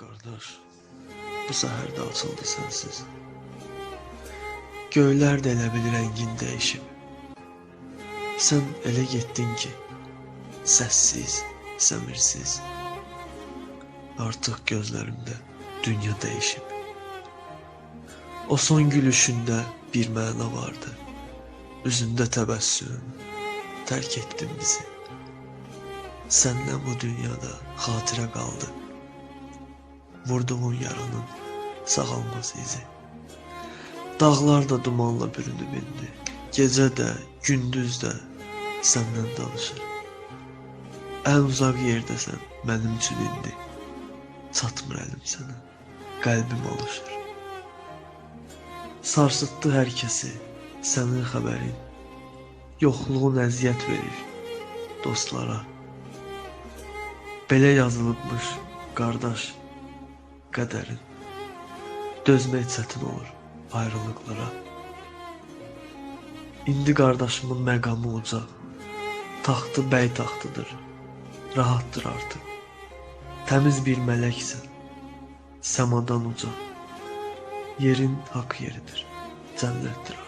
Qardaş, bu səhər də açıldı sənsiz. Göylər də elə bil rəngin dəyişib. Sən elə getdin ki, səssiz, səmirsiz. Artıq gözlərimdə dünya dəyişib. O son gülüşündə bir məna vardı. Üzündə təbəssüm. Tərk etdin bizi. Səndən bu dünyada xatirə qaldı. Vurduğun yaranın sağalmaz izi. Dağlar da dumanla bürünüb indi. Gecə də, gündüz də səndən danışır. Ən uzaq yerdəsən mənim üçün indi. Çatmır əlim sənə. Qəlbim alışır. Sarsıtdı hər kəsi sənin xəbərin. Yoxluğun əziyyət verir dostlara. Belə yazılıbmış qardaş qədərin. Dözmək çətin olur ayrılıqlara. İndi qardaşımın məqamı uca. Taxtı bəy taxtıdır. Rahatdır artıq. Təmiz bir mələksən. Səmadan uca. Yerin haqq yeridir. Cənnətdir.